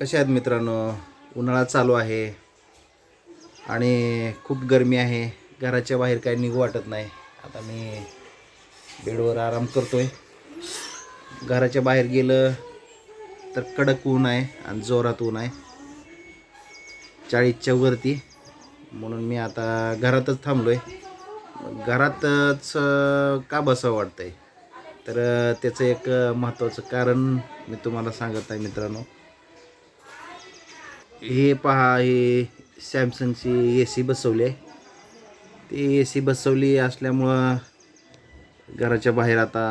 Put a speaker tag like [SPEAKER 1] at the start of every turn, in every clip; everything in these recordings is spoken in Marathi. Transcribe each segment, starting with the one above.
[SPEAKER 1] कशा आहेत मित्रांनो? उन्हाळा चालू आहे आणि खूप गरमी आहे. घराच्या बाहेर काही निघू वाटत नाही. आता मी बेडवर आराम करतो आहे घराच्या बाहेर गेलं तर कडक ऊन आहे आणि जोरात ऊन आहे. चाळीसच्या वरती. म्हणून मी आता घरातच थांबलो आहे घरातच का बसावं वाटतंय? तर त्याचं एक महत्त्वाचं कारण मी तुम्हाला सांगत आहे मित्रांनो. हे पहा हे सॅमसंगची ए सी बसवली आहे. ती ए सी बसवली असल्यामुळं घराच्या बाहेर आता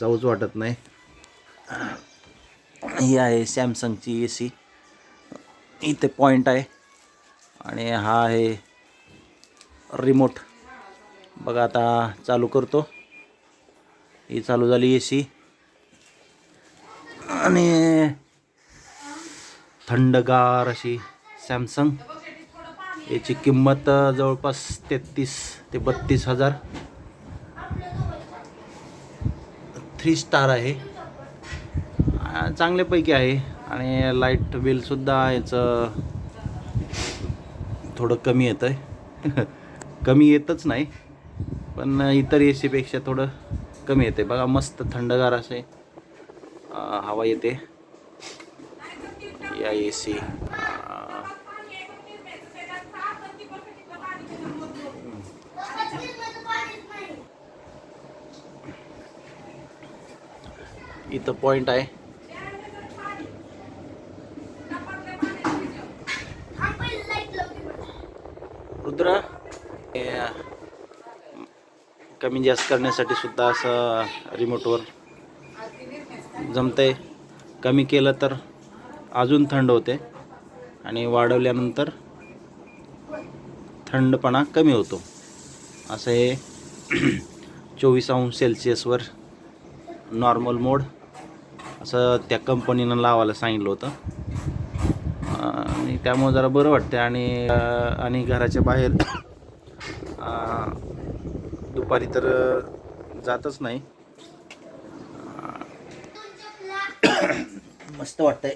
[SPEAKER 1] जाऊच वाटत नाही. ही आहे सॅमसंगची ए सी इथे पॉईंट आहे. आणि हा आहे रिमोट बघा आता चालू करतो. ही चालू झाली ए सी आणि थंडगार अशी सॅमसंग. याची किंमत जवळपास तेहतीस ते बत्तीस हजार. थ्री स्टार आहे. चांगल्यापैकी आहे. आणि लाइट बिलसुद्धा याचं थोडं कमी येतं आहे कमी येतच नाही. पण इतर ए सीपेक्षा थोडं कमी येते बघा मस्त थंडगार असे हवा येते. या ए सी इथं पॉईंट आहे. रुद्र? कमी जास्त करण्यासाठी सुद्धा असं रिमोटवर जमतंय. कमी केलं तर अजून थंड होते आणि वाढवल्यानंतर थंडपणा कमी होतो. असं हे चोवीस अंश सेल्सिअसवर नॉर्मल मोड असं त्या कंपनीनं लावायला सांगितलं होतं. आणि त्यामुळे जरा बरं वाटतं आणि आणि घराच्या बाहेर दुपारी तर जातच नाही. मस्त वाटतंय.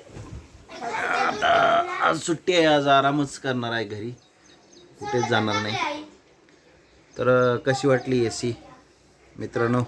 [SPEAKER 1] आज सुट्टी आहे आज आरामच करणार आहे घरी. कुठेच जाणार नाही. तर कशी वाटली ए सी मित्रांनो